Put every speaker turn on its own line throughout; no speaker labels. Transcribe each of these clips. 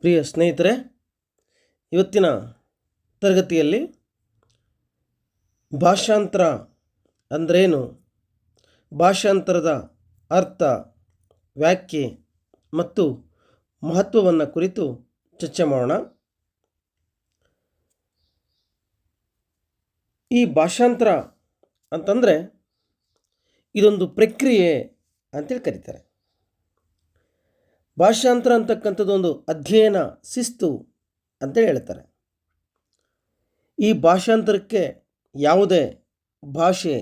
ಪ್ರಿಯ ಸ್ನೇಹಿತರೆ, ಇವತ್ತಿನ ತರಗತಿಯಲ್ಲಿ ಭಾಷಾಂತರ ಅಂದ್ರೇನು? ಭಾಷಾಂತರದ ಅರ್ಥ, ವ್ಯಾಖ್ಯೆ ಮತ್ತು ಮಹತ್ವವನ್ನು ಕುರಿತು ಚರ್ಚೆ ಮಾಡೋಣ. ಈ ಭಾಷಾಂತರ ಅಂತಂದರೆ ಇದೊಂದು ಪ್ರಕ್ರಿಯೆ ಅಂತೇಳಿ ಕರೀತಾರೆ. ಭಾಷಾಂತರ ಅಂತಕ್ಕಂಥದ್ದೊಂದು ಅಧ್ಯಯನ ಶಿಸ್ತು ಅಂತೇಳಿ ಹೇಳ್ತಾರೆ. ಈ ಭಾಷಾಂತರಕ್ಕೆ ಯಾವುದೇ ಭಾಷೆ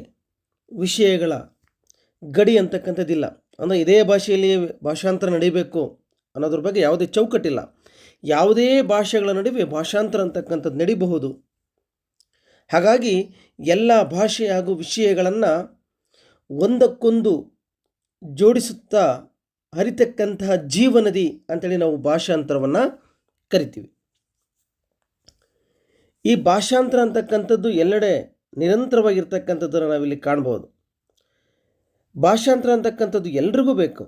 ವಿಷಯಗಳ ಗಡಿ ಅಂತಕ್ಕಂಥದ್ದಿಲ್ಲ. ಅಂದರೆ ಇದೇ ಭಾಷೆಯಲ್ಲಿ ಭಾಷಾಂತರ ನಡೀಬೇಕು ಅನ್ನೋದ್ರ ಬಗ್ಗೆ ಯಾವುದೇ ಚೌಕಟ್ಟಿಲ್ಲ. ಯಾವುದೇ ಭಾಷೆಗಳ ನಡುವೆ ಭಾಷಾಂತರ ಅಂತಕ್ಕಂಥದ್ದು ನಡೀಬಹುದು. ಹಾಗಾಗಿ ಎಲ್ಲ ಭಾಷೆ ಹಾಗೂ ವಿಷಯಗಳನ್ನು ಒಂದಕ್ಕೊಂದು ಜೋಡಿಸುತ್ತಾ ಹರಿತಕ್ಕಂತಹ ಜೀವನದಿ ಅಂತೇಳಿ ನಾವು ಭಾಷಾಂತರವನ್ನು ಕರಿತೀವಿ. ಈ ಭಾಷಾಂತರ ಅಂತಕ್ಕಂಥದ್ದು ಎಲ್ಲೆಡೆ ನಿರಂತರವಾಗಿರ್ತಕ್ಕಂಥದ್ದನ್ನು ನಾವಿಲ್ಲಿ ಕಾಣ್ಬೋದು. ಭಾಷಾಂತರ ಅಂತಕ್ಕಂಥದ್ದು ಎಲ್ರಿಗೂ ಬೇಕು.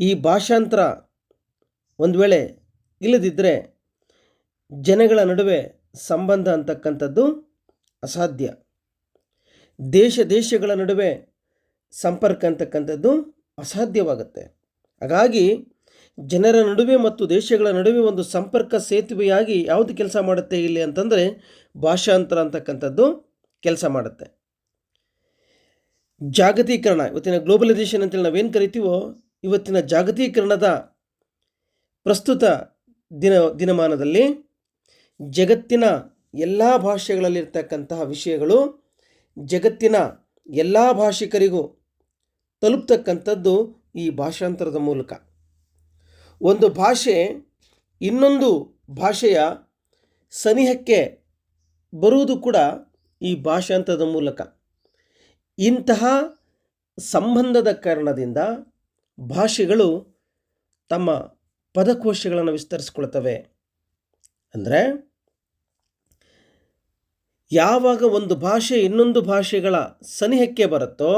ಈ ಭಾಷಾಂತರ ಒಂದು ವೇಳೆ ಇಲ್ಲದಿದ್ದರೆ ಜನಗಳ ನಡುವೆ ಸಂಬಂಧ ಅಂತಕ್ಕಂಥದ್ದು ಅಸಾಧ್ಯ. ದೇಶ ದೇಶಗಳ ನಡುವೆ ಸಂಪರ್ಕ ಅಂತಕ್ಕಂಥದ್ದು ಅಸಾಧ್ಯವಾಗುತ್ತೆ. ಹಾಗಾಗಿ ಜನರ ನಡುವೆ ಮತ್ತು ದೇಶಗಳ ನಡುವೆ ಒಂದು ಸಂಪರ್ಕ ಸೇತುವೆಯಾಗಿ ಯಾವುದು ಕೆಲಸ ಮಾಡುತ್ತೆ ಇಲ್ಲಿ ಅಂತಂದರೆ ಭಾಷಾಂತರ ಅಂತಕ್ಕಂಥದ್ದು ಕೆಲಸ ಮಾಡುತ್ತೆ. ಜಾಗತೀಕರಣ, ಇವತ್ತಿನ ಗ್ಲೋಬಲೈಸೇಷನ್ ಅಂತೇಳಿ ನಾವೇನು ಕರಿತೀವೋ ಇವತ್ತಿನ ಜಾಗತೀಕರಣದ ಪ್ರಸ್ತುತ ದಿನ, ದಿನಮಾನದಲ್ಲಿ ಜಗತ್ತಿನ ಎಲ್ಲ ಭಾಷೆಗಳಲ್ಲಿರ್ತಕ್ಕಂತಹ ವಿಷಯಗಳು ಜಗತ್ತಿನ ಎಲ್ಲ ಭಾಷಿಕರಿಗೂ ತಲುಪ್ತಕ್ಕಂಥದ್ದು ಈ ಭಾಷಾಂತರದ ಮೂಲಕ. ಒಂದು ಭಾಷೆ ಇನ್ನೊಂದು ಭಾಷೆಯ ಸನಿಹಕ್ಕೆ ಬರುವುದು ಕೂಡ ಈ ಭಾಷಾಂತರದ ಮೂಲಕ. ಇಂತಹ ಸಂಬಂಧದ ಕಾರಣದಿಂದ ಭಾಷೆಗಳು ತಮ್ಮ ಪದಕೋಶಗಳನ್ನು ವಿಸ್ತರಿಸ್ಕೊಳ್ತವೆ ಅಂದರೆ ಯಾವಾಗ ಒಂದು ಭಾಷೆ ಇನ್ನೊಂದು ಭಾಷೆಗಳ ಸನಿಹಕ್ಕೆ ಬರುತ್ತೋ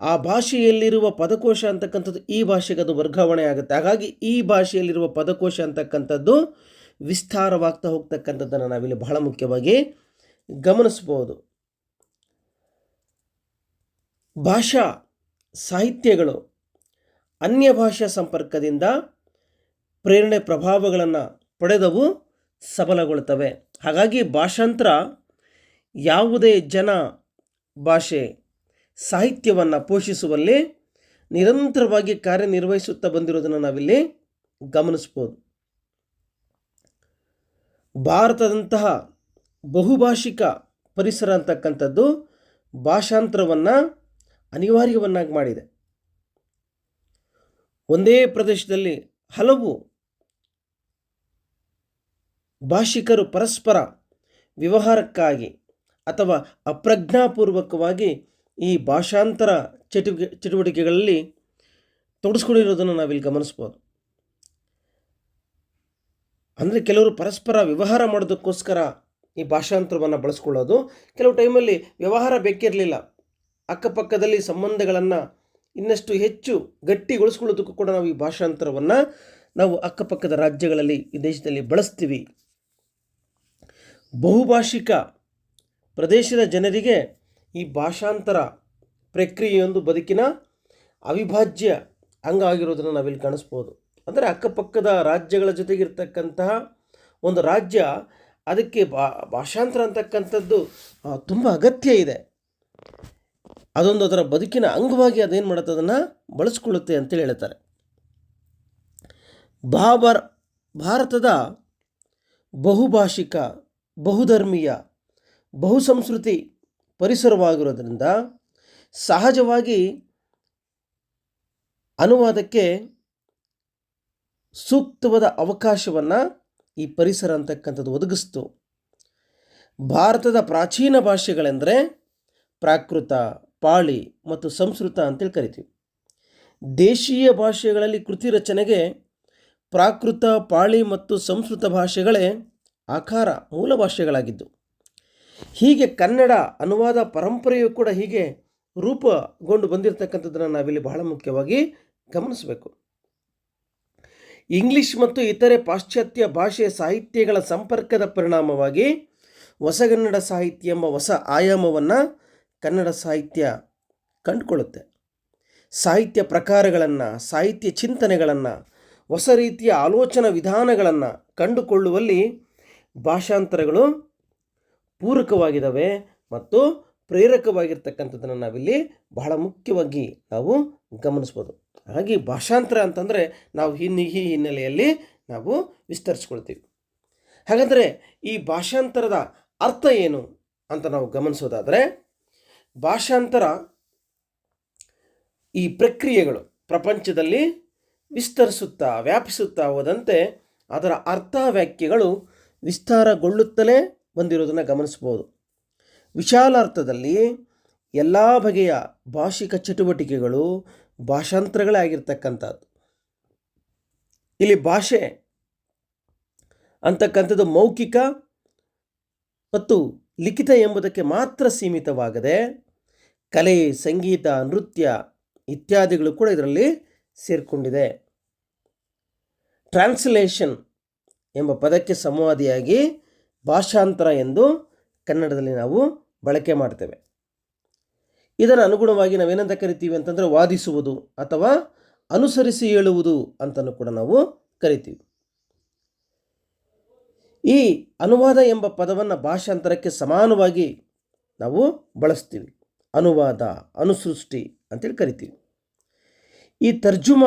ಆ ಭಾಷೆಯಲ್ಲಿರುವ ಪದಕೋಶ ಅಂತಕ್ಕಂಥದ್ದು ಈ ಭಾಷೆಗೆ ಅದು ವರ್ಗಾವಣೆ ಆಗುತ್ತೆ. ಹಾಗಾಗಿ ಈ ಭಾಷೆಯಲ್ಲಿರುವ ಪದಕೋಶ ಅಂತಕ್ಕಂಥದ್ದು ವಿಸ್ತಾರವಾಗ್ತಾ ಹೋಗ್ತಕ್ಕಂಥದ್ದನ್ನು ನಾವಿಲ್ಲಿ ಬಹಳ ಮುಖ್ಯವಾಗಿ ಗಮನಿಸ್ಬೋದು. ಭಾಷಾ ಸಾಹಿತ್ಯಗಳು ಅನ್ಯ ಭಾಷಾ ಸಂಪರ್ಕದಿಂದ ಪ್ರೇರಣೆ ಪ್ರಭಾವಗಳನ್ನು ಪಡೆದವು ಸಬಲಗೊಳ್ತವೆ. ಹಾಗಾಗಿ ಭಾಷಾಂತರ ಯಾವುದೇ ಜನ ಭಾಷೆ ಸಾಹಿತ್ಯವನ್ನು ಪೋಷಿಸುವಲ್ಲಿ ನಿರಂತರವಾಗಿ ಕಾರ್ಯನಿರ್ವಹಿಸುತ್ತಾ ಬಂದಿರೋದನ್ನು ನಾವಿಲ್ಲಿ ಗಮನಿಸ್ಬೋದು. ಭಾರತದಂತಹ ಬಹುಭಾಷಿಕ ಪರಿಸರ ಅಂತಕ್ಕಂಥದ್ದು ಭಾಷಾಂತರವನ್ನು ಅನಿವಾರ್ಯವನ್ನಾಗಿ ಮಾಡಿದೆ. ಒಂದೇ ಪ್ರದೇಶದಲ್ಲಿ ಹಲವು ಭಾಷಿಕರು ಪರಸ್ಪರ ವ್ಯವಹಾರಕ್ಕಾಗಿ ಅಥವಾ ಅಪ್ರಜ್ಞಾಪೂರ್ವಕವಾಗಿ ಈ ಭಾಷಾಂತರ ಚಟುವಟಿಕೆ ಚಟುವಟಿಕೆಗಳಲ್ಲಿ ತೊಡಸ್ಕೊಂಡಿರೋದನ್ನು ನಾವಿಲ್ಲಿ ಗಮನಿಸ್ಬೋದು. ಅಂದರೆ ಕೆಲವರು ಪರಸ್ಪರ ವ್ಯವಹಾರ ಮಾಡೋದಕ್ಕೋಸ್ಕರ ಈ ಭಾಷಾಂತರವನ್ನು ಬಳಸ್ಕೊಳ್ಳೋದು. ಕೆಲವು ಟೈಮಲ್ಲಿ ವ್ಯವಹಾರ ಬೇಕಿರಲಿಲ್ಲ. ಅಕ್ಕಪಕ್ಕದಲ್ಲಿ ಸಂಬಂಧಗಳನ್ನು ಇನ್ನಷ್ಟು ಹೆಚ್ಚು ಗಟ್ಟಿಗೊಳಿಸ್ಕೊಳ್ಳೋದಕ್ಕೂ ಕೂಡ ನಾವು ಈ ಭಾಷಾಂತರವನ್ನು ನಾವು ಅಕ್ಕಪಕ್ಕದ ರಾಜ್ಯಗಳಲ್ಲಿ, ಈ ದೇಶದಲ್ಲಿ ಬಳಸ್ತೀವಿ. ಬಹುಭಾಷಿಕ ಪ್ರದೇಶದ ಜನರಿಗೆ ಈ ಭಾಷಾಂತರ ಪ್ರಕ್ರಿಯೆಯೊಂದು ಬದುಕಿನ ಅವಿಭಾಜ್ಯ ಅಂಗ ಆಗಿರೋದನ್ನು ನಾವಿಲ್ಲಿ ಕಾಣಿಸ್ಬೋದು. ಅಂದರೆ ಅಕ್ಕಪಕ್ಕದ ರಾಜ್ಯಗಳ ಜೊತೆಗಿರ್ತಕ್ಕಂತಹ ಒಂದು ರಾಜ್ಯ, ಅದಕ್ಕೆ ಬಾ ಭಾಷಾಂತರ ಅಂತಕ್ಕಂಥದ್ದು ತುಂಬ ಅಗತ್ಯ ಇದೆ. ಅದೊಂದು ಅದರ ಬದುಕಿನ ಅಂಗವಾಗಿ ಅದೇನು ಮಾಡುತ್ತೆ ಅದನ್ನು ಬಳಸ್ಕೊಳ್ಳುತ್ತೆ ಅಂತೇಳಿ ಹೇಳ್ತಾರೆ. ಬಾಬರ್, ಭಾರತದ ಬಹುಭಾಷಿಕ, ಬಹುಧರ್ಮೀಯ, ಬಹುಸಂಸ್ಕೃತಿ ಪರಿಸರವಾಗಿರೋದ್ರಿಂದ ಸಹಜವಾಗಿ ಅನುವಾದಕ್ಕೆ ಸೂಕ್ತವಾದ ಅವಕಾಶವನ್ನು ಈ ಪರಿಸರ ಅಂತಕ್ಕಂಥದ್ದು ಒದಗಿಸ್ತು. ಭಾರತದ ಪ್ರಾಚೀನ ಭಾಷೆಗಳೆಂದರೆ ಪ್ರಾಕೃತ, ಪಾಳಿ ಮತ್ತು ಸಂಸ್ಕೃತ ಅಂತೇಳಿ ಕರಿತೀವಿ. ದೇಶೀಯ ಭಾಷೆಗಳಲ್ಲಿ ಕೃತಿ ರಚನೆಗೆ ಪ್ರಾಕೃತ, ಪಾಳಿ ಮತ್ತು ಸಂಸ್ಕೃತ ಭಾಷೆಗಳೇ ಆಕಾರ, ಮೂಲ ಭಾಷೆಗಳಾಗಿದ್ದು. ಹೀಗೆ ಕನ್ನಡ ಅನುವಾದ ಪರಂಪರೆಯು ಕೂಡ ಹೀಗೆ ರೂಪಗೊಂಡು ಬಂದಿರತಕ್ಕಂಥದ್ದನ್ನು ನಾವಿಲ್ಲಿ ಬಹಳ ಮುಖ್ಯವಾಗಿ ಗಮನಿಸಬೇಕು. ಇಂಗ್ಲಿಷ್ ಮತ್ತು ಇತರೆ ಪಾಶ್ಚಾತ್ಯ ಭಾಷೆ ಸಾಹಿತ್ಯಗಳ ಸಂಪರ್ಕದ ಪರಿಣಾಮವಾಗಿ ಹೊಸಗನ್ನಡ ಸಾಹಿತ್ಯ ಎಂಬ ಹೊಸ ಆಯಾಮವನ್ನು ಕನ್ನಡ ಸಾಹಿತ್ಯ ಕಂಡುಕೊಳ್ಳುತ್ತೆ. ಸಾಹಿತ್ಯ ಪ್ರಕಾರಗಳನ್ನು, ಸಾಹಿತ್ಯ ಚಿಂತನೆಗಳನ್ನು, ಹೊಸ ರೀತಿಯ ಆಲೋಚನಾ ವಿಧಾನಗಳನ್ನು ಕಂಡುಕೊಳ್ಳುವಲ್ಲಿ ಭಾಷಾಂತರಗಳು ಪೂರಕವಾಗಿದ್ದಾವೆ ಮತ್ತು ಪ್ರೇರಕವಾಗಿರ್ತಕ್ಕಂಥದ್ದನ್ನು ನಾವಿಲ್ಲಿ ಬಹಳ ಮುಖ್ಯವಾಗಿ ನಾವು ಗಮನಿಸ್ಬೋದು. ಹಾಗಾಗಿ ಭಾಷಾಂತರ ಅಂತಂದರೆ ನಾವು ಹಿನ್ನ ಈ ಹಿನ್ನೆಲೆಯಲ್ಲಿ ನಾವು ವಿಸ್ತರಿಸ್ಕೊಳ್ತೀವಿ. ಹಾಗಾದರೆ ಈ ಭಾಷಾಂತರದ ಅರ್ಥ ಏನು ಅಂತ ನಾವು ಗಮನಿಸೋದಾದರೆ, ಭಾಷಾಂತರ ಈ ಪ್ರಕ್ರಿಯೆಗಳು ಪ್ರಪಂಚದಲ್ಲಿ ವಿಸ್ತರಿಸುತ್ತಾ ವ್ಯಾಪಿಸುತ್ತಾ ಹೋದಂತೆ ಅದರ ಅರ್ಥ ವ್ಯಾಖ್ಯೆಗಳು ವಿಸ್ತಾರಗೊಳ್ಳುತ್ತಲೇ ಬಂದಿರೋದನ್ನು ಗಮನಿಸ್ಬೋದು. ವಿಶಾಲ ಅರ್ಥದಲ್ಲಿ ಎಲ್ಲ ಬಗೆಯ ಭಾಷಿಕ ಚಟುವಟಿಕೆಗಳು ಭಾಷಾಂತರಗಳೇ ಆಗಿರ್ತಕ್ಕಂಥದ್ದು. ಇಲ್ಲಿ ಭಾಷೆ ಅಂತಕ್ಕಂಥದ್ದು ಮೌಖಿಕ ಮತ್ತು ಲಿಖಿತ ಎಂಬುದಕ್ಕೆ ಮಾತ್ರ ಸೀಮಿತವಾಗದೆ ಕಲೆ, ಸಂಗೀತ, ನೃತ್ಯ ಇತ್ಯಾದಿಗಳು ಕೂಡ ಇದರಲ್ಲಿ ಸೇರಿಕೊಂಡಿದೆ. ಟ್ರಾನ್ಸ್ಲೇಷನ್ ಎಂಬ ಪದಕ್ಕೆ ಸಂವಾದಿಯಾಗಿ ಭಾಷಾಂತರ ಎಂದು ಕನ್ನಡದಲ್ಲಿ ನಾವು ಬಳಕೆ ಮಾಡ್ತೇವೆ. ಇದರ ಅನುಗುಣವಾಗಿ ನಾವೇನಂತ ಕರಿತೀವಿ ಅಂತಂದರೆ ವಾದಿಸುವುದು ಅಥವಾ ಅನುಸರಿಸಿ ಹೇಳುವುದು ಅಂತಲೂ ಕೂಡ ನಾವು ಕರಿತೀವಿ. ಈ ಅನುವಾದ ಎಂಬ ಪದವನ್ನು ಭಾಷಾಂತರಕ್ಕೆ ಸಮಾನವಾಗಿ ನಾವು ಬಳಸ್ತೀವಿ. ಅನುವಾದ, ಅನುಸೃಷ್ಟಿ ಅಂತೇಳಿ ಕರಿತೀವಿ. ಈ ತರ್ಜುಮ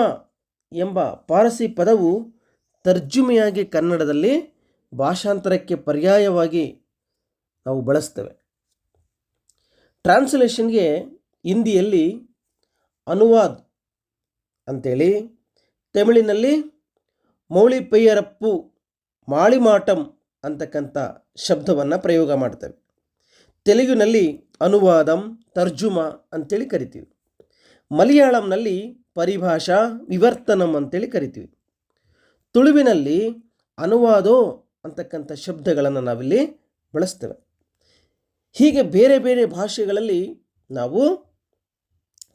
ಎಂಬ ಪಾರಸಿ ಪದವು ತರ್ಜುಮೆಯಾಗಿ ಕನ್ನಡದಲ್ಲಿ ಭಾಷಾಂತರಕ್ಕೆ ಪರ್ಯಾಯವಾಗಿ ನಾವು ಬಳಸ್ತೇವೆ. ಟ್ರಾನ್ಸ್ಲೇಷನ್ಗೆ ಹಿಂದಿಯಲ್ಲಿ ಅನುವಾದ್ ಅಂಥೇಳಿ ತಮಿಳಿನಲ್ಲಿ ಮೌಳಿಪೆಯರಪ್ಪು ಮಾಳಿಮಾಟಂ ಅಂತಕ್ಕಂಥ ಶಬ್ದವನ್ನು ಪ್ರಯೋಗ ಮಾಡ್ತೇವೆ. ತೆಲುಗಿನಲ್ಲಿ ಅನುವಾದಂ, ತರ್ಜುಮ ಅಂತೇಳಿ ಕರಿತೀವಿ. ಮಲಯಾಳಂನಲ್ಲಿ ಪರಿಭಾಷಾ ವಿವರ್ತನಂ ಅಂತೇಳಿ ಕರಿತೀವಿ. ತುಳುವಿನಲ್ಲಿ ಅನುವಾದೋ ಅಂತಕ್ಕಂಥ ಶಬ್ದಗಳನ್ನು ನಾವಿಲ್ಲಿ ಬಳಸ್ತೇವೆ. ಹೀಗೆ ಬೇರೆ ಬೇರೆ ಭಾಷೆಗಳಲ್ಲಿ ನಾವು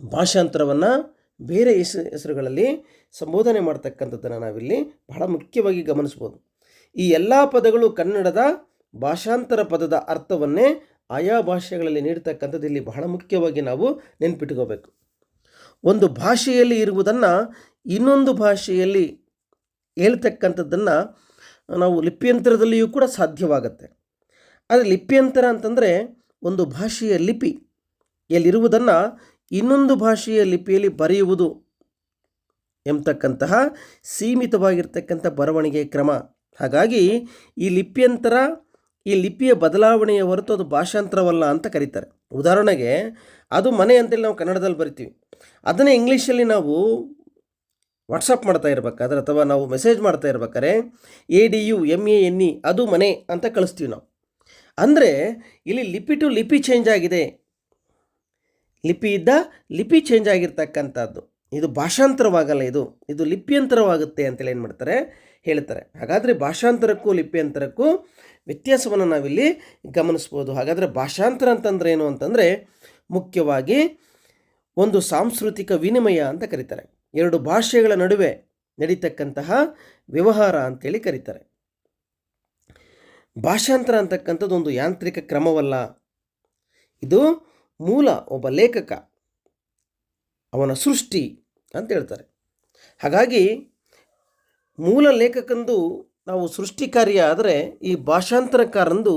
ಭಾಷಾಂತರವನ್ನು ಬೇರೆ ಹೆಸ, ಹೆಸರುಗಳಲ್ಲಿ ಸಂಬೋಧನೆ ಮಾಡ್ತಕ್ಕಂಥದ್ದನ್ನು ನಾವಿಲ್ಲಿ ಬಹಳ ಮುಖ್ಯವಾಗಿ ಗಮನಿಸ್ಬೋದು. ಈ ಎಲ್ಲ ಪದಗಳು ಕನ್ನಡದ ಭಾಷಾಂತರ ಪದದ ಅರ್ಥವನ್ನೇ ಆಯಾ ಭಾಷೆಗಳಲ್ಲಿ ನೀಡ್ತಕ್ಕಂಥದ್ದು ಇಲ್ಲಿ ಬಹಳ ಮುಖ್ಯವಾಗಿ ನಾವು ನೆನ್ಪಿಟ್ಕೋಬೇಕು. ಒಂದು ಭಾಷೆಯಲ್ಲಿ ಇರುವುದನ್ನು ಇನ್ನೊಂದು ಭಾಷೆಯಲ್ಲಿ ಹೇಳ್ತಕ್ಕಂಥದ್ದನ್ನು ನಾವು ಲಿಪ್ಯಂತರದಲ್ಲಿಯೂ ಕೂಡ ಸಾಧ್ಯವಾಗತ್ತೆ. ಆದರೆ ಲಿಪ್ಯಂತರ ಅಂತಂದರೆ ಒಂದು ಭಾಷೆಯ ಲಿಪಿ. ಎಲ್ಲಿರುವುದನ್ನು ಇನ್ನೊಂದು ಭಾಷೆಯ ಲಿಪಿಯಲ್ಲಿ ಬರೆಯುವುದು ಎಂಬತಕ್ಕಂತಹ ಸೀಮಿತವಾಗಿರ್ತಕ್ಕಂಥ ಬರವಣಿಗೆ ಕ್ರಮ. ಹಾಗಾಗಿ ಈ ಲಿಪ್ಯಂತರ, ಈ ಲಿಪಿಯ ಬದಲಾವಣೆಯ ಹೊರತು ಅದು ಭಾಷಾಂತರವಲ್ಲ ಅಂತ ಕರೀತಾರೆ. ಉದಾಹರಣೆಗೆ, ಅದು ಮನೆ ಅಂತೇಳಿ ನಾವು ಕನ್ನಡದಲ್ಲಿ ಬರಿತೀವಿ. ಅದನ್ನೇ ಇಂಗ್ಲೀಷಲ್ಲಿ ನಾವು ವಾಟ್ಸಪ್ ಮಾಡ್ತಾ ಇರ್ಬೇಕಾದ್ರೆ ಅಥವಾ ನಾವು ಮೆಸೇಜ್ ಮಾಡ್ತಾ ಇರ್ಬೇಕಾದ್ರೆ A D U M A, N E, ಅದು ಮನೆ ಅಂತ ಕಳಿಸ್ತೀವಿ ನಾವು. ಅಂದರೆ ಇಲ್ಲಿ ಲಿಪಿ ಟು ಲಿಪಿ ಚೇಂಜ್ ಆಗಿದೆ. ಲಿಪಿ ಇದ್ದ ಲಿಪಿ ಚೇಂಜ್ ಆಗಿರ್ತಕ್ಕಂಥದ್ದು. ಇದು ಭಾಷಾಂತರವಾಗಲ್ಲ ಇದು. ಇದು ಲಿಪ್ಯಂತರವಾಗುತ್ತೆ ಅಂತೇಳಿ ಏನು ಮಾಡ್ತಾರೆ? ಹೇಳ್ತಾರೆ. ಹಾಗಾದರೆ ಭಾಷಾಂತರಕ್ಕೂ ಲಿಪ್ಯಂತರಕ್ಕೂ ವ್ಯತ್ಯಾಸವನ್ನು ನಾವಿಲ್ಲಿ ಗಮನಿಸ್ಬೋದು. ಹಾಗಾದರೆ ಭಾಷಾಂತರ ಅಂತಂದ್ರೆ ಏನು ಅಂತಂದರೆ ಮುಖ್ಯವಾಗಿ ಒಂದು ಸಾಂಸ್ಕೃತಿಕ ವಿನಿಮಯ ಅಂತ ಕರೀತಾರೆ. ಎರಡು ಭಾಷೆಗಳ ನಡುವೆ ನಡೀತಕ್ಕಂತಹ ವ್ಯವಹಾರ ಅಂತೇಳಿ ಕರೀತಾರೆ. ಭಾಷಾಂತರ ಅಂತಕ್ಕಂಥದ್ದು ಒಂದು ಯಾಂತ್ರಿಕ ಕ್ರಮವಲ್ಲ. ಇದು ಮೂಲ ಒಬ್ಬ ಲೇಖಕ ಅವನ ಸೃಷ್ಟಿ ಅಂತ ಹೇಳ್ತಾರೆ. ಹಾಗಾಗಿ ಮೂಲ ಲೇಖಕಂದು ನಾವು ಸೃಷ್ಟಿ ಕಾರ್ಯ ಆದರೆ ಈ ಭಾಷಾಂತರಕಾರಂದು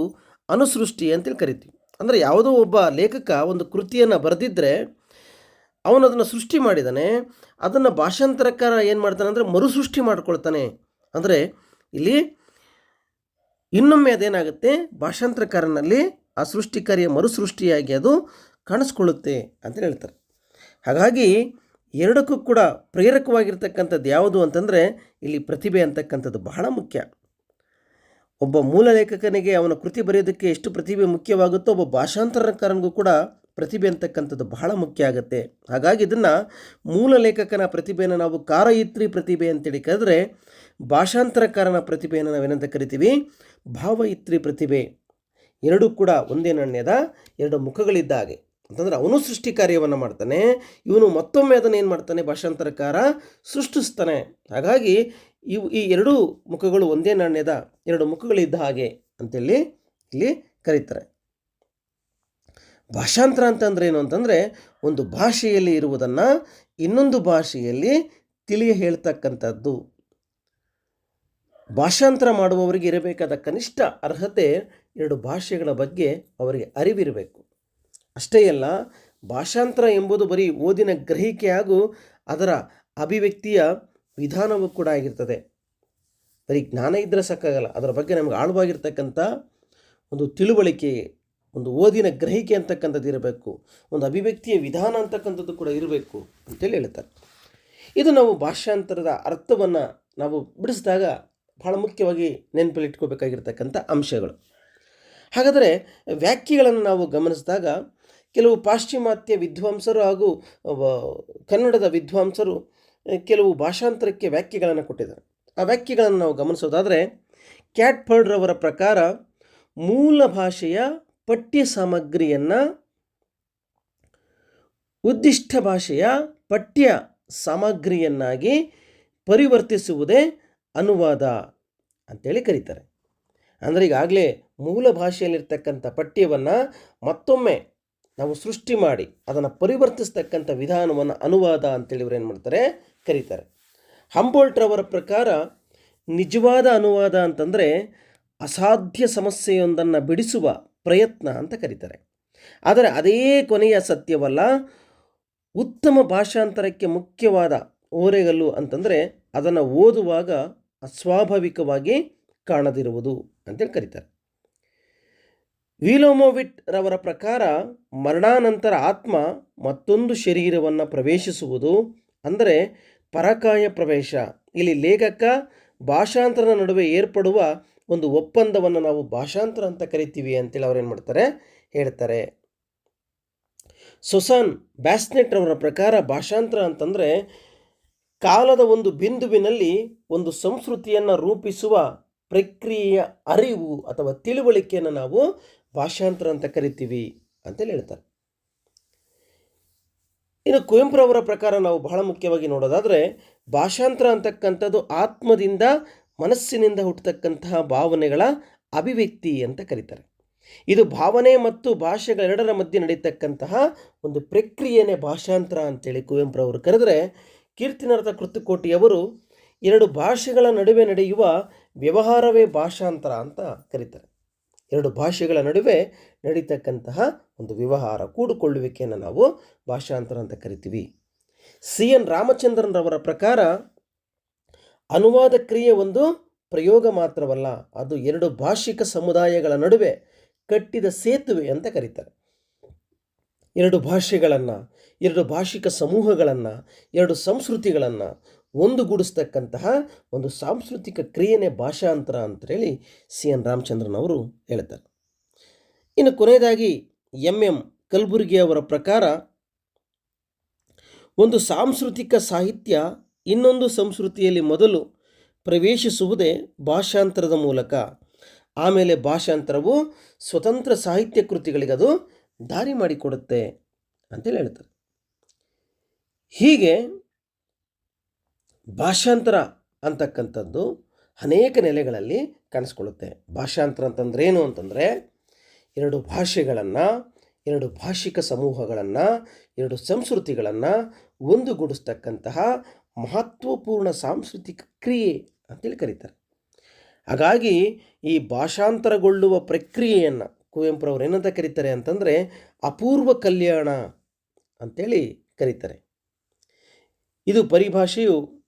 ಅನುಸೃಷ್ಟಿ ಅಂತೇಳಿ ಕರಿತೀವಿ. ಅಂದರೆ ಯಾವುದೋ ಒಬ್ಬ ಲೇಖಕ ಒಂದು ಕೃತಿಯನ್ನು ಬರೆದಿದ್ದರೆ ಅವನು ಅದನ್ನು ಸೃಷ್ಟಿ ಮಾಡಿದ್ದಾನೆ ಅದನ್ನು ಭಾಷಾಂತರಕಾರ ಏನು ಮಾಡ್ತಾನೆ ಅಂದರೆ ಮರುಸೃಷ್ಟಿ ಮಾಡ್ಕೊಳ್ತಾನೆ. ಅಂದರೆ ಇಲ್ಲಿ ಇನ್ನೊಮ್ಮೆ ಅದೇನಾಗುತ್ತೆ? ಭಾಷಾಂತರಕಾರನಲ್ಲಿ ಆ ಸೃಷ್ಟಿಕಾರಿಯ ಮರುಸೃಷ್ಟಿಯಾಗಿ ಅದು ಕಾಣಿಸ್ಕೊಳ್ಳುತ್ತೆ ಅಂತ ಹೇಳ್ತಾರೆ. ಹಾಗಾಗಿ ಎರಡಕ್ಕೂ ಕೂಡ ಪ್ರೇರಕವಾಗಿರ್ತಕ್ಕಂಥದ್ದು ಯಾವುದು ಅಂತಂದರೆ ಇಲ್ಲಿ ಪ್ರತಿಭೆ ಅಂತಕ್ಕಂಥದ್ದು ಬಹಳ ಮುಖ್ಯ. ಒಬ್ಬ ಮೂಲ ಲೇಖಕನಿಗೆ ಅವನ ಕೃತಿ ಬರೆಯೋದಕ್ಕೆ ಎಷ್ಟು ಪ್ರತಿಭೆ ಮುಖ್ಯವಾಗುತ್ತೋ, ಒಬ್ಬ ಭಾಷಾಂತರಕಾರನಿಗೂ ಕೂಡ ಪ್ರತಿಭೆ ಅಂತಕ್ಕಂಥದ್ದು ಬಹಳ ಮುಖ್ಯ ಆಗುತ್ತೆ. ಹಾಗಾಗಿ ಇದನ್ನು ಮೂಲ ಲೇಖಕನ ಪ್ರತಿಭೆಯನ್ನು ನಾವು ಕಾರಯಿತ್ರಿ ಪ್ರತಿಭೆ ಅಂತೇಳಿ ಕರೆದ್ರೆ ಭಾಷಾಂತರಕಾರನ ಪ್ರತಿಭೆಯನ್ನು ನಾವೇನಂತ ಕರಿತೀವಿ? ಭಾವಯಿತ್ರಿ ಪ್ರತಿಭೆ. ಎರಡೂ ಕೂಡ ಒಂದೇ ನಾಣ್ಯದ ಎರಡು ಮುಖಗಳಿದ್ದ ಹಾಗೆ. ಅಂತಂದರೆ ಅವನು ಸೃಷ್ಟಿ ಕಾರ್ಯವನ್ನು ಮಾಡ್ತಾನೆ, ಇವನು ಮತ್ತೊಮ್ಮೆ ಅದನ್ನು ಏನು ಮಾಡ್ತಾನೆ? ಭಾಷಾಂತರಕಾರ ಸೃಷ್ಟಿಸ್ತಾನೆ. ಹಾಗಾಗಿ ಇವು ಈ ಎರಡೂ ಮುಖಗಳು ಒಂದೇ ನಾಣ್ಯದ ಎರಡು ಮುಖಗಳಿದ್ದ ಹಾಗೆ ಅಂತೇಳಿ ಇಲ್ಲಿ ಕರೀತಾರೆ. ಭಾಷಾಂತರ ಅಂತಂದ್ರೆ ಏನು ಅಂತಂದರೆ ಒಂದು ಭಾಷೆಯಲ್ಲಿ ಇರುವುದನ್ನು ಇನ್ನೊಂದು ಭಾಷೆಯಲ್ಲಿ ತಿಳಿಯ ಹೇಳ್ತಕ್ಕಂಥದ್ದು. ಭಾಷಾಂತರ ಮಾಡುವವರಿಗೆ ಇರಬೇಕಾದ ಕನಿಷ್ಠ ಅರ್ಹತೆ ಎರಡು ಭಾಷೆಗಳ ಬಗ್ಗೆ ಅವರಿಗೆ ಅರಿವಿರಬೇಕು. ಅಷ್ಟೇ ಅಲ್ಲ, ಭಾಷಾಂತರ ಎಂಬುದು ಬರೀ ಓದಿನ ಗ್ರಹಿಕೆ ಹಾಗೂ ಅದರ ಅಭಿವ್ಯಕ್ತಿಯ ವಿಧಾನವೂ ಕೂಡ ಆಗಿರ್ತದೆ. ಬರೀ ಜ್ಞಾನ ಇದ್ದರೆ ಸಾಕಾಗಲ್ಲ, ಅದರ ಬಗ್ಗೆ ನಮಗೆ ಆಳವಾಗಿರ್ತಕ್ಕಂಥ ಒಂದು ತಿಳುವಳಿಕೆ ಒಂದು ಓದಿನ ಗ್ರಹಿಕೆ ಅಂತಕ್ಕಂಥದ್ದು ಇರಬೇಕು, ಒಂದು ಅಭಿವ್ಯಕ್ತಿಯ ವಿಧಾನ ಅಂತಕ್ಕಂಥದ್ದು ಕೂಡ ಇರಬೇಕು ಅಂತೇಳಿ ಹೇಳ್ತಾರೆ. ಇದು ನಾವು ಭಾಷಾಂತರದ ಅರ್ಥವನ್ನು ನಾವು ಬಿಡಿಸಿದಾಗ ಬಹಳ ಮುಖ್ಯವಾಗಿ ನೆನಪಲ್ಲಿಟ್ಕೋಬೇಕಾಗಿರ್ತಕ್ಕಂಥ ಅಂಶಗಳು. ಹಾಗಾದರೆ ವ್ಯಾಖ್ಯೆಗಳನ್ನು ನಾವು ಗಮನಿಸಿದಾಗ ಕೆಲವು ಪಾಶ್ಚಿಮಾತ್ಯ ವಿದ್ವಾಂಸರು ಹಾಗೂ ಕನ್ನಡದ ವಿದ್ವಾಂಸರು ಕೆಲವು ಭಾಷಾಂತರಕ್ಕೆ ವ್ಯಾಖ್ಯೆಗಳನ್ನು ಕೊಟ್ಟಿದ್ದಾರೆ. ಆ ವ್ಯಾಖ್ಯೆಗಳನ್ನು ನಾವು ಗಮನಿಸೋದಾದರೆ ಕ್ಯಾಟ್ಫರ್ಡ್ರವರ ಪ್ರಕಾರ ಮೂಲ ಭಾಷೆಯ ಪಠ್ಯ ಸಾಮಗ್ರಿಯನ್ನು ಉದ್ದಿಷ್ಟ ಭಾಷೆಯ ಪಠ್ಯ ಸಾಮಗ್ರಿಯನ್ನಾಗಿ ಪರಿವರ್ತಿಸುವುದೇ ಅನುವಾದ ಅಂತೇಳಿ ಕರೀತಾರೆ. ಅಂದರೆ ಈಗಾಗಲೇ ಮೂಲ ಭಾಷೆಯಲ್ಲಿರ್ತಕ್ಕಂಥ ಪಠ್ಯವನ್ನು ಮತ್ತೊಮ್ಮೆ ನಾವು ಸೃಷ್ಟಿ ಮಾಡಿ ಅದನ್ನು ಪರಿವರ್ತಿಸ್ತಕ್ಕಂಥ ವಿಧಾನವನ್ನು ಅನುವಾದ ಅಂತೇಳಿ ಇವ್ರು ಏನು ಮಾಡ್ತಾರೆ? ಕರೀತಾರೆ. ಹಂಬೋಲ್ಟ್ರವರ ಪ್ರಕಾರ ನಿಜವಾದ ಅನುವಾದ ಅಂತಂದರೆ ಅಸಾಧ್ಯ ಸಮಸ್ಯೆಯೊಂದನ್ನು ಬಿಡಿಸುವ ಪ್ರಯತ್ನ ಅಂತ ಕರೀತಾರೆ. ಆದರೆ ಅದೇ ಕೊನೆಯ ಸತ್ಯವಲ್ಲ, ಉತ್ತಮ ಭಾಷಾಂತರಕ್ಕೆ ಮುಖ್ಯವಾದ ಓರೆಗಲ್ಲು ಅಂತಂದರೆ ಅದನ್ನು ಓದುವಾಗ ಅಸ್ವಾಭಾವಿಕವಾಗಿ ಕಾಣದಿರುವುದು ಅಂತೇಳಿ ಕರೀತಾರೆ. ವಿಲೋಮೋವಿಟ್ ರವರ ಪ್ರಕಾರ ಮರಣಾನಂತರ ಆತ್ಮ ಮತ್ತೊಂದು ಶರೀರವನ್ನು ಪ್ರವೇಶಿಸುವುದು ಅಂದರೆ ಪರಕಾಯ ಪ್ರವೇಶ. ಇಲ್ಲಿ ಲೇಖಕ ಭಾಷಾಂತರದ ನಡುವೆ ಏರ್ಪಡುವ ಒಂದು ಒಪ್ಪಂದವನ್ನು ನಾವು ಭಾಷಾಂತರ ಅಂತ ಕರಿತೀವಿ ಅಂತೇಳಿ ಅವ್ರು ಏನು ಮಾಡ್ತಾರೆ? ಹೇಳ್ತಾರೆ. ಸುಸಾನ್ ಬ್ಯಾಸ್ನೆಟ್ ಅವರ ಪ್ರಕಾರ ಭಾಷಾಂತರ ಅಂತಂದರೆ ಕಾಲದ ಒಂದು ಬಿಂದುವಿನಲ್ಲಿ ಒಂದು ಸಂಸ್ಕೃತಿಯನ್ನು ರೂಪಿಸುವ ಪ್ರಕ್ರಿಯೆಯ ಅರಿವು ಅಥವಾ ತಿಳುವಳಿಕೆಯನ್ನು ನಾವು ಭಾಷಾಂತರ ಅಂತ ಕರಿತೀವಿ ಅಂತೇಳಿ ಹೇಳ್ತಾರೆ. ಇನ್ನು ಕುವೆಂಪುರವರ ಪ್ರಕಾರ ನಾವು ಬಹಳ ಮುಖ್ಯವಾಗಿ ನೋಡೋದಾದರೆ ಭಾಷಾಂತರ ಅಂತಕ್ಕಂಥದ್ದು ಆತ್ಮದಿಂದ ಮನಸ್ಸಿನಿಂದ ಹುಟ್ಟತಕ್ಕಂತಹ ಭಾವನೆಗಳ ಅಭಿವ್ಯಕ್ತಿ ಅಂತ ಕರೀತಾರೆ. ಇದು ಭಾವನೆ ಮತ್ತು ಭಾಷೆಗಳೆರಡರ ಮಧ್ಯೆ ನಡೀತಕ್ಕಂತಹ ಒಂದು ಪ್ರಕ್ರಿಯೆನೇ ಭಾಷಾಂತರ ಅಂತೇಳಿ ಕುವೆಂಪುರವರು ಕರೆದರೆ ಕೀರ್ತಿನರ್ಥ ಕೃತುಕೋಟಿಯವರು ಎರಡು ಭಾಷೆಗಳ ನಡುವೆ ನಡೆಯುವ ವ್ಯವಹಾರವೇ ಭಾಷಾಂತರ ಅಂತ ಕರೀತಾರೆ. ಎರಡು ಭಾಷೆಗಳ ನಡುವೆ ನಡೀತಕ್ಕಂತಹ ಒಂದು ವ್ಯವಹಾರ ಕೂಡಿಕೊಳ್ಳುವಿಕೆಯನ್ನು ನಾವು ಭಾಷಾಂತರ ಅಂತ ಕರಿತೀವಿ. ಸಿ ಎನ್ ರಾಮಚಂದ್ರನ್ರವರ ಪ್ರಕಾರ ಅನುವಾದ ಕ್ರಿಯೆ ಒಂದು ಪ್ರಯೋಗ ಮಾತ್ರವಲ್ಲ, ಅದು ಎರಡು ಭಾಷಿಕ ಸಮುದಾಯಗಳ ನಡುವೆ ಕಟ್ಟಿದ ಸೇತುವೆ ಅಂತ ಕರೀತಾರೆ. ಎರಡು ಭಾಷೆಗಳನ್ನು, ಎರಡು ಭಾಷಿಕ ಸಮೂಹಗಳನ್ನು, ಎರಡು ಸಂಸ್ಕೃತಿಗಳನ್ನು ಒಂದುಗೂಡಿಸ್ತಕ್ಕಂತಹ ಒಂದು ಸಾಂಸ್ಕೃತಿಕ ಕ್ರಿಯೆನೇ ಭಾಷಾಂತರ ಅಂತೇಳಿ ಸಿ ಎನ್ ರಾಮಚಂದ್ರನ್ ಅವರು ಹೇಳ್ತಾರೆ. ಇನ್ನು ಕೊನೆಯದಾಗಿ ಎಂ ಎಂ ಕಲಬುರ್ಗಿ ಅವರ ಪ್ರಕಾರ ಒಂದು ಸಾಂಸ್ಕೃತಿಕ ಸಾಹಿತ್ಯ ಇನ್ನೊಂದು ಸಂಸ್ಕೃತಿಯಲ್ಲಿ ಮೊದಲು ಪ್ರವೇಶಿಸುವುದೇ ಭಾಷಾಂತರದ ಮೂಲಕ. ಆಮೇಲೆ ಭಾಷಾಂತರವು ಸ್ವತಂತ್ರ ಸಾಹಿತ್ಯ ಕೃತಿಗಳಿಗೆ ಅದು ದಾರಿ ಮಾಡಿಕೊಡುತ್ತೆ ಅಂತೇಳಿ ಹೇಳ್ತಾರೆ. ಹೀಗೆ ಭಾಷಾಂತರ ಅಂತಕ್ಕಂಥದ್ದು ಅನೇಕ ನೆಲೆಗಳಲ್ಲಿ ಕಾಣಿಸ್ಕೊಳ್ಳುತ್ತೆ. ಭಾಷಾಂತರ ಅಂತಂದ್ರೆ ಏನು ಅಂತಂದರೆ ಎರಡು ಭಾಷೆಗಳನ್ನು, ಎರಡು ಭಾಷಿಕ ಸಮೂಹಗಳನ್ನು, ಎರಡು ಸಂಸ್ಕೃತಿಗಳನ್ನು ಒಂದುಗೂಡಿಸ್ತಕ್ಕಂತಹ ಮಹತ್ವಪೂರ್ಣ ಸಾಂಸ್ಕೃತಿಕ ಕ್ರಿಯೆ ಅಂತೇಳಿ ಕರೀತಾರೆ. ಹಾಗಾಗಿ ಈ ಭಾಷಾಂತರಗೊಳ್ಳುವ ಪ್ರಕ್ರಿಯೆಯನ್ನು ಕುವೆಂಪುರವರು ಏನಂತ ಕರೀತಾರೆ ಅಂತಂದರೆ ಅಪೂರ್ವ ಕಲ್ಯಾಣ ಅಂತೇಳಿ ಕರೀತಾರೆ. ಇದು ಪರಿಭಾಷೆಯು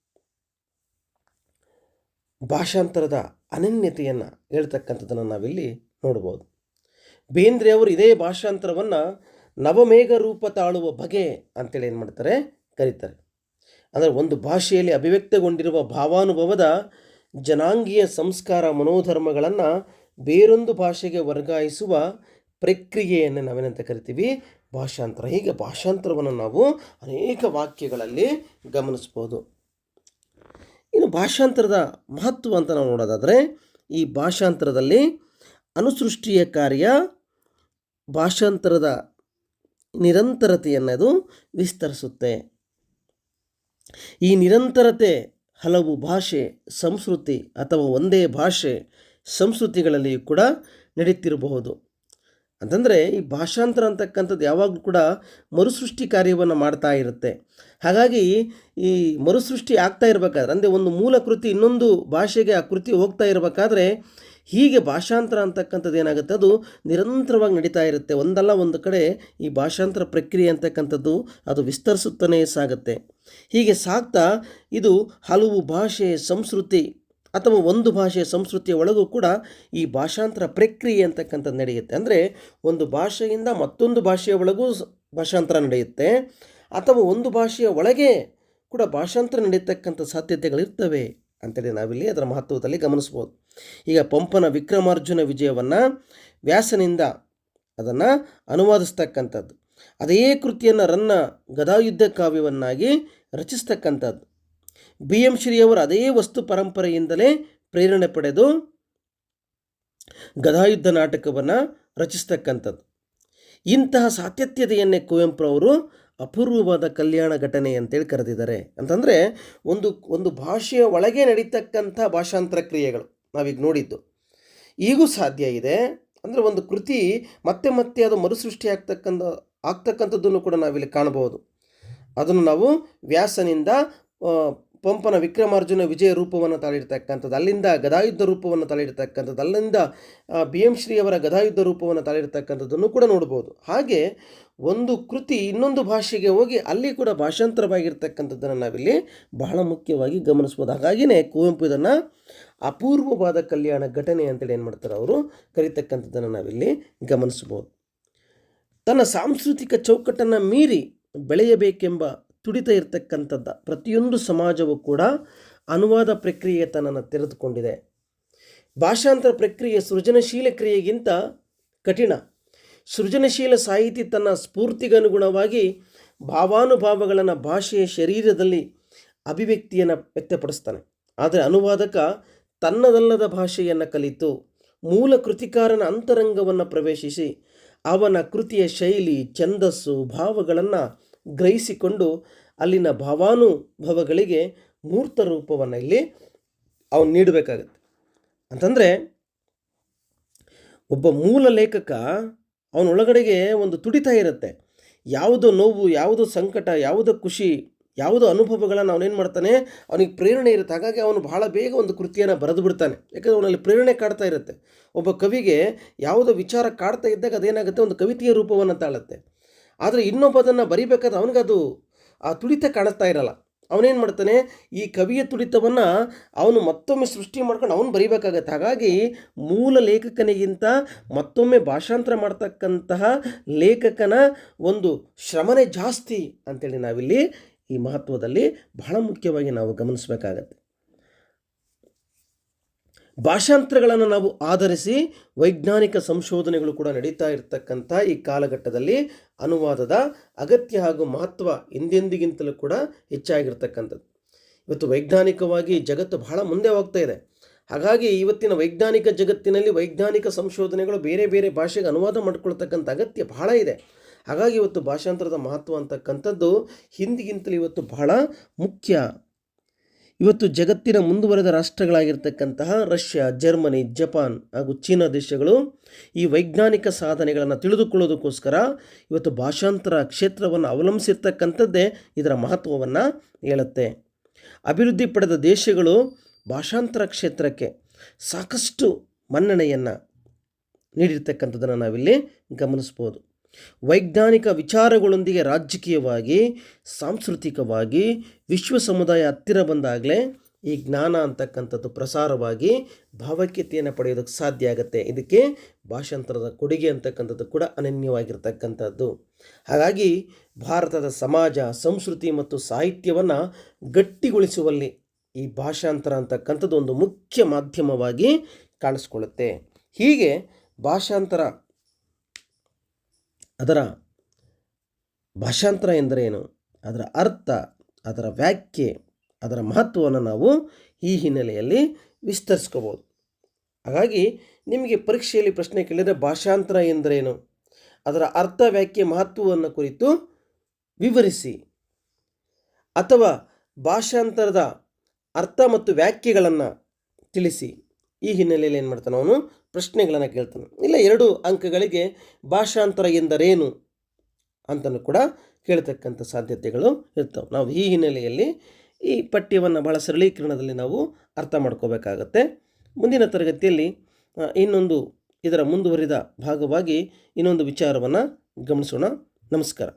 ಭಾಷಾಂತರದ ಅನನ್ಯತೆಯನ್ನು ಹೇಳ್ತಕ್ಕಂಥದ್ದನ್ನು ನಾವಿಲ್ಲಿ ನೋಡ್ಬೋದು. ಬೇಂದ್ರೆ ಅವರು ಇದೇ ಭಾಷಾಂತರವನ್ನು ನವಮೇಘ ರೂಪ ತಾಳುವ ಬಗೆ ಅಂತೇಳಿ ಏನು ಮಾಡ್ತಾರೆ? ಕರೀತಾರೆ. ಅಂದರೆ ಒಂದು ಭಾಷೆಯಲ್ಲಿ ಅಭಿವ್ಯಕ್ತಗೊಂಡಿರುವ ಭಾವಾನುಭವದ ಜನಾಂಗೀಯ ಸಂಸ್ಕಾರ ಮನೋಧರ್ಮಗಳನ್ನು ಬೇರೊಂದು ಭಾಷೆಗೆ ವರ್ಗಾಯಿಸುವ ಪ್ರಕ್ರಿಯೆಯನ್ನು ನಾವೇನಂತ ಕರಿತೀವಿ? ಭಾಷಾಂತರ. ಹೀಗೆ ಭಾಷಾಂತರವನ್ನು ನಾವು ಅನೇಕ ವಾಕ್ಯಗಳಲ್ಲಿ ಗಮನಿಸ್ಬೋದು. ಇನ್ನು ಭಾಷಾಂತರದ ಮಹತ್ವ ಅಂತ ನಾವು ನೋಡೋದಾದರೆ, ಈ ಭಾಷಾಂತರದಲ್ಲಿ ಅನುಸೃಷ್ಟಿಯ ಕಾರ್ಯ ಭಾಷಾಂತರದ ನಿರಂತರತೆಯನ್ನು ಅದು ವಿಸ್ತರಿಸುತ್ತೆ. ಈ ನಿರಂತರತೆ ಹಲವು ಭಾಷೆ, ಸಂಸ್ಕೃತಿ ಅಥವಾ ಒಂದೇ ಭಾಷೆ ಸಂಸ್ಕೃತಿಗಳಲ್ಲಿಯೂ ಕೂಡ ನಡೀತಿರಬಹುದು. ಅಂತಂದರೆ ಈ ಭಾಷಾಂತರ ಅಂತಕ್ಕಂಥದ್ದು ಯಾವಾಗಲೂ ಕೂಡ ಮರುಸೃಷ್ಟಿ ಕಾರ್ಯವನ್ನು ಮಾಡ್ತಾ ಇರುತ್ತೆ. ಹಾಗಾಗಿ ಈ ಮರುಸೃಷ್ಟಿ ಆಗ್ತಾ ಇರಬೇಕಾದ್ರೆ, ಅಂದರೆ ಒಂದು ಮೂಲ ಕೃತಿ ಇನ್ನೊಂದು ಭಾಷೆಗೆ ಆ ಕೃತಿ ಹೋಗ್ತಾ ಇರಬೇಕಾದ್ರೆ ಹೀಗೆ ಭಾಷಾಂತರ ಅಂತಕ್ಕಂಥದ್ದು ಏನಾಗುತ್ತೆ? ಅದು ನಿರಂತರವಾಗಿ ನಡೀತಾ ಇರುತ್ತೆ. ಒಂದಲ್ಲ ಒಂದು ಕಡೆ ಈ ಭಾಷಾಂತರ ಪ್ರಕ್ರಿಯೆ ಅಂತಕ್ಕಂಥದ್ದು ಅದು ವಿಸ್ತರಿಸುತ್ತಲೇ ಸಾಗುತ್ತೆ. ಹೀಗೆ ಸಾಗ್ತಾ ಇದು ಹಲವು ಭಾಷೆ ಸಂಸ್ಕೃತಿ ಅಥವಾ ಒಂದು ಭಾಷೆಯ ಸಂಸ್ಕೃತಿಯ ಒಳಗೂ ಕೂಡ ಈ ಭಾಷಾಂತರ ಪ್ರಕ್ರಿಯೆ ಅಂತಕ್ಕಂಥದ್ದು ನಡೆಯುತ್ತೆ. ಅಂದರೆ ಒಂದು ಭಾಷೆಯಿಂದ ಮತ್ತೊಂದು ಭಾಷೆಯ ಒಳಗೂ ಭಾಷಾಂತರ ನಡೆಯುತ್ತೆ. ಅಥವಾ ಒಂದು ಭಾಷೆಯ ಒಳಗೆ ಕೂಡ ಭಾಷಾಂತರ ನಡೆಯತಕ್ಕಂಥ ಸಾಧ್ಯತೆಗಳಿರ್ತವೆ. ಅಂತೇಳಿ ನಾವಿಲ್ಲಿ ಅದರ ಮಹತ್ವದಲ್ಲಿ ಗಮನಿಸ್ಬೋದು. ಈಗ ಪಂಪನ ವಿಕ್ರಮಾರ್ಜುನ ವಿಜಯವನ್ನು ವ್ಯಾಸನಿಂದ ಅದನ್ನು ಅನುವಾದಿಸ್ತಕ್ಕಂಥದ್ದು. ಅದೇ ಕೃತಿಯನ್ನು ರನ್ನ ಗದಾಯುದ್ಧ ಕಾವ್ಯವನ್ನಾಗಿ ರಚಿಸ್ತಕ್ಕಂಥದ್ದು. ಬಿ ಎಂ ಶ್ರೀಯವರು ಅದೇ ವಸ್ತು ಪರಂಪರೆಯಿಂದಲೇ ಪ್ರೇರಣೆ ಪಡೆದು ಗದಾಯುದ್ಧ ನಾಟಕವನ್ನು ರಚಿಸ್ತಕ್ಕಂಥದ್ದು. ಇಂತಹ ಸಾತ್ಯತ್ಯತೆಯನ್ನೇ ಕುವೆಂಪು ಅವರು ಅಪೂರ್ವವಾದ ಕಲ್ಯಾಣ ಘಟನೆ ಅಂತೇಳಿ ಕರೆದಿದ್ದಾರೆ. ಅಂತಂದರೆ ಒಂದು ಒಂದು ಭಾಷೆಯ ಒಳಗೆ ನಡೀತಕ್ಕಂಥ ಭಾಷಾಂತರ ಕ್ರಿಯೆಗಳು ನಾವೀಗ ನೋಡಿದ್ದು. ಈಗೂ ಸಾಧ್ಯ ಇದೆ. ಅಂದರೆ ಒಂದು ಕೃತಿ ಮತ್ತೆ ಮತ್ತೆ ಅದು ಮರುಸೃಷ್ಟಿ ಆಗ್ತಕ್ಕಂಥ, ಆಗ್ತಕ್ಕಂಥದ್ದನ್ನು ಕೂಡ ನಾವಿಲ್ಲಿ ಕಾಣಬಹುದು. ಅದನ್ನು ನಾವು ವ್ಯಾಸನಿಂದ ಪಂಪನ ವಿಕ್ರಮಾರ್ಜುನ ವಿಜಯ ರೂಪವನ್ನು ತಾಳಿರ್ತಕ್ಕಂಥದ್ದು. ಅಲ್ಲಿಂದ ಗದಾಯುದ್ಧ ರೂಪವನ್ನು ತಾಳಿರ್ತಕ್ಕಂಥದ್ದು. ಅಲ್ಲಿಂದ ಬಿ ಎಂ ಶ್ರೀಯವರ ಗದಾಯುದ್ಧ ರೂಪವನ್ನು ತಾಳಿರ್ತಕ್ಕಂಥದ್ದನ್ನು ಕೂಡ ನೋಡ್ಬೋದು. ಹಾಗೆ ಒಂದು ಕೃತಿ ಇನ್ನೊಂದು ಭಾಷೆಗೆ ಹೋಗಿ ಅಲ್ಲಿ ಕೂಡ ಭಾಷಾಂತರವಾಗಿರ್ತಕ್ಕಂಥದ್ದನ್ನು ನಾವಿಲ್ಲಿ ಬಹಳ ಮುಖ್ಯವಾಗಿ ಗಮನಿಸ್ಬೋದು. ಹಾಗಾಗಿಯೇ ಕುವೆಂಪು ಇದನ್ನು ಅಪೂರ್ವವಾದ ಕಲ್ಯಾಣ ಘಟನೆ ಅಂತೇಳಿ ಏನು ಮಾಡ್ತಾರೆ ಅವರು? ಕರೀತಕ್ಕಂಥದ್ದನ್ನು ನಾವಿಲ್ಲಿ ಗಮನಿಸ್ಬೋದು. ತನ್ನ ಸಾಂಸ್ಕೃತಿಕ ಚೌಕಟ್ಟನ್ನು ಮೀರಿ ಬೆಳೆಯಬೇಕೆಂಬ ತುಡಿತ ಇರತಕ್ಕಂಥದ್ದು ಪ್ರತಿಯೊಂದು ಸಮಾಜವೂ ಕೂಡ ಅನುವಾದ ಪ್ರಕ್ರಿಯೆ ತನ್ನನ್ನು ತೆರೆದುಕೊಂಡಿದೆ. ಭಾಷಾಂತರ ಪ್ರಕ್ರಿಯೆ ಸೃಜನಶೀಲ ಕ್ರಿಯೆಗಿಂತ ಕಠಿಣ. ಸೃಜನಶೀಲ ಸಾಹಿತಿ ತನ್ನ ಸ್ಫೂರ್ತಿಗನುಗುಣವಾಗಿ ಭಾವಾನುಭಾವಗಳನ್ನು ಭಾಷೆಯ ಶರೀರದಲ್ಲಿ ಅಭಿವ್ಯಕ್ತಿಯನ್ನು ವ್ಯಕ್ತಪಡಿಸ್ತಾನೆ. ಆದರೆ ಅನುವಾದಕ ತನ್ನದಲ್ಲದ ಭಾಷೆಯನ್ನು ಕಲಿತು ಮೂಲ ಕೃತಿಕಾರನ ಅಂತರಂಗವನ್ನು ಪ್ರವೇಶಿಸಿ ಅವನ ಕೃತಿಯ ಶೈಲಿ, ಛಂದಸ್ಸು, ಭಾವಗಳನ್ನು ಗ್ರಹಿಸಿಕೊಂಡು ಅಲ್ಲಿನ ಭಾವಾನುಭವಗಳಿಗೆ ಮೂರ್ತ ರೂಪವನ್ನು ಇಲ್ಲಿ ಅವನು ನೀಡಬೇಕಾಗತ್ತೆ. ಅಂತಂದರೆ ಒಬ್ಬ ಮೂಲ ಲೇಖಕ ಅವನೊಳಗಡೆಗೆ ಒಂದು ತುಡಿತ ಇರುತ್ತೆ. ಯಾವುದೋ ನೋವು, ಯಾವುದೋ ಸಂಕಟ, ಯಾವುದೋ ಖುಷಿ, ಯಾವುದೋ ಅನುಭವಗಳನ್ನು ಅವನೇನು ಮಾಡ್ತಾನೆ, ಅವನಿಗೆ ಪ್ರೇರಣೆ ಇರುತ್ತೆ. ಹಾಗಾಗಿ ಅವನು ಬಹಳ ಬೇಗ ಒಂದು ಕೃತಿಯನ್ನು ಬರೆದು ಬಿಡ್ತಾನೆ. ಯಾಕಂದರೆ ಅವನಲ್ಲಿ ಪ್ರೇರಣೆ ಕಾಡ್ತಾ ಇರುತ್ತೆ. ಒಬ್ಬ ಕವಿಗೆ ಯಾವುದೋ ವಿಚಾರ ಕಾಡ್ತಾ ಇದ್ದಾಗ ಅದೇನಾಗುತ್ತೆ? ಒಂದು ಕವಿತೆಯ ರೂಪವನ್ನು ತಾಳುತ್ತೆ. ಆದರೆ ಇನ್ನೊಬ್ಬದನ್ನು ಬರಿಬೇಕಾದ್ರೆ ಅವನಿಗದು ಆ ತುಡಿತ ಕಾಣಿಸ್ತಾ ಇರಲ್ಲ. ಅವನೇನು ಮಾಡ್ತಾನೆ? ಈ ಕವಿಯ ತುಡಿತವನ್ನು ಅವನು ಮತ್ತೊಮ್ಮೆ ಸೃಷ್ಟಿ ಮಾಡ್ಕೊಂಡು ಅವನು ಬರಿಬೇಕಾಗತ್ತೆ. ಹಾಗಾಗಿ ಮೂಲ ಲೇಖಕನಿಗಿಂತ ಮತ್ತೊಮ್ಮೆ ಭಾಷಾಂತರ ಮಾಡ್ತಕ್ಕಂತಹ ಲೇಖಕನ ಒಂದು ಶ್ರಮನೇ ಜಾಸ್ತಿ ಅಂತೇಳಿ ನಾವಿಲ್ಲಿ ಈ ಮಹತ್ವದಲ್ಲಿ ಬಹಳ ಮುಖ್ಯವಾಗಿ ನಾವು ಗಮನಿಸಬೇಕಾಗತ್ತೆ. ಭಾಷಾಂತರಗಳನ್ನು ನಾವು ಆಧರಿಸಿ ವೈಜ್ಞಾನಿಕ ಸಂಶೋಧನೆಗಳು ಕೂಡ ನಡೀತಾ ಇರತಕ್ಕಂಥ ಈ ಕಾಲಘಟ್ಟದಲ್ಲಿ ಅನುವಾದದ ಅಗತ್ಯ ಹಾಗೂ ಮಹತ್ವ ಹಿಂದೆಂದಿಗಿಂತಲೂ ಕೂಡ ಹೆಚ್ಚಾಗಿರ್ತಕ್ಕಂಥದ್ದು. ಇವತ್ತು ವೈಜ್ಞಾನಿಕವಾಗಿ ಜಗತ್ತು ಬಹಳ ಮುಂದೆ ಹೋಗ್ತಾ ಇದೆ. ಹಾಗಾಗಿ ಇವತ್ತಿನ ವೈಜ್ಞಾನಿಕ ಜಗತ್ತಿನಲ್ಲಿ ವೈಜ್ಞಾನಿಕ ಸಂಶೋಧನೆಗಳು ಬೇರೆ ಬೇರೆ ಭಾಷೆಗೆ ಅನುವಾದ ಮಾಡಿಕೊಳ್ತಕ್ಕಂಥ ಅಗತ್ಯ ಬಹಳ ಇದೆ. ಹಾಗಾಗಿ ಇವತ್ತು ಭಾಷಾಂತರದ ಮಹತ್ವ ಅಂತಕ್ಕಂಥದ್ದು ಹಿಂದಿಗಿಂತಲೂ ಇವತ್ತು ಬಹಳ ಮುಖ್ಯ ಇವತ್ತು ಜಗತ್ತಿನ ಮುಂದುವರೆದ ರಾಷ್ಟ್ರಗಳಾಗಿರ್ತಕ್ಕಂತಹ ರಷ್ಯಾ, ಜರ್ಮನಿ, ಜಪಾನ್ ಹಾಗೂ ಚೀನಾ ದೇಶಗಳು ಈ ವೈಜ್ಞಾನಿಕ ಸಾಧನೆಗಳನ್ನು ತಿಳಿದುಕೊಳ್ಳೋದಕ್ಕೋಸ್ಕರ ಇವತ್ತು ಭಾಷಾಂತರ ಕ್ಷೇತ್ರವನ್ನು ಅವಲಂಬಿಸಿರ್ತಕ್ಕಂಥದ್ದೇ ಇದರ ಮಹತ್ವವನ್ನು ಹೇಳುತ್ತೆ. ಅಭಿವೃದ್ಧಿ ಪಡೆದ ದೇಶಗಳು ಭಾಷಾಂತರ ಕ್ಷೇತ್ರಕ್ಕೆ ಸಾಕಷ್ಟು ಮನ್ನಣೆಯನ್ನು ನೀಡಿರ್ತಕ್ಕಂಥದ್ದನ್ನು ನಾವಿಲ್ಲಿ ಗಮನಿಸ್ಬೋದು. ವೈಜ್ಞಾನಿಕ ವಿಚಾರಗಳೊಂದಿಗೆ ರಾಜಕೀಯವಾಗಿ, ಸಾಂಸ್ಕೃತಿಕವಾಗಿ, ವಿಶ್ವ ಸಮುದಾಯ ಹತ್ತಿರ ಬಂದಾಗಲೇ ಈ ಜ್ಞಾನ ಅಂತಕ್ಕಂಥದ್ದು ಪ್ರಸಾರವಾಗಿ ಭಾವೈಕ್ಯತೆಯನ್ನು ಪಡೆಯೋದಕ್ಕೆ ಸಾಧ್ಯ ಆಗುತ್ತೆ. ಇದಕ್ಕೆ ಭಾಷಾಂತರದ ಕೊಡುಗೆ ಅಂತಕ್ಕಂಥದ್ದು ಕೂಡ ಅನನ್ಯವಾಗಿರ್ತಕ್ಕಂಥದ್ದು. ಹಾಗಾಗಿ ಭಾರತದ ಸಮಾಜ, ಸಂಸ್ಕೃತಿ ಮತ್ತು ಸಾಹಿತ್ಯವನ್ನು ಗಟ್ಟಿಗೊಳಿಸುವಲ್ಲಿ ಈ ಭಾಷಾಂತರ ಅಂತಕ್ಕಂಥದ್ದು ಒಂದು ಮುಖ್ಯ ಮಾಧ್ಯಮವಾಗಿ ಕಾಣಿಸ್ಕೊಳ್ಳುತ್ತೆ. ಹೀಗೆ ಭಾಷಾಂತರ ಅದರ ಭಾಷಾಂತರ ಎಂದರೇನು? ಅದರ ಅರ್ಥ, ಅದರ ವ್ಯಾಖ್ಯೆ, ಅದರ ಮಹತ್ವವನ್ನು ನಾವು ಈ ಹಿನ್ನೆಲೆಯಲ್ಲಿ ವಿಸ್ತರಿಸ್ಕೋಬೋದು. ಹಾಗಾಗಿ ನಿಮಗೆ ಪರೀಕ್ಷೆಯಲ್ಲಿ ಪ್ರಶ್ನೆ ಕೇಳಿದರೆ ಭಾಷಾಂತರ ಎಂದರೇನು? ಅದರ ಅರ್ಥ, ವ್ಯಾಖ್ಯೆ, ಮಹತ್ವವನ್ನು ಕುರಿತು ವಿವರಿಸಿ. ಅಥವಾ ಭಾಷಾಂತರದ ಅರ್ಥ ಮತ್ತು ವ್ಯಾಖ್ಯೆಗಳನ್ನು ತಿಳಿಸಿ. ಈ ಹಿನ್ನೆಲೆಯಲ್ಲಿ ಏನು ಮಾಡ್ತಾನೆ ಅವನು? ಪ್ರಶ್ನೆಗಳನ್ನು ಕೇಳ್ತಾನೆ. ಇಲ್ಲ, ಎರಡು ಅಂಕಗಳಿಗೆ ಭಾಷಾಂತರ ಎಂದರೇನು ಅಂತಲೂ ಕೂಡ ಕೇಳ್ತಕ್ಕಂಥ ಸಾಧ್ಯತೆಗಳು ಇರ್ತವೆ. ನಾವು ಈ ಹಿನ್ನೆಲೆಯಲ್ಲಿ ಈ ಪಠ್ಯವನ್ನು ಭಾಳ ಸರಳೀಕರಣದಲ್ಲಿ ನಾವು ಅರ್ಥ ಮಾಡ್ಕೋಬೇಕಾಗತ್ತೆ. ಮುಂದಿನ ತರಗತಿಯಲ್ಲಿ ಇನ್ನೊಂದು ಇದರ ಮುಂದುವರಿದ ಭಾಗವಾಗಿ ಇನ್ನೊಂದು ವಿಚಾರವನ್ನು ಗಮನಿಸೋಣ. ನಮಸ್ಕಾರ.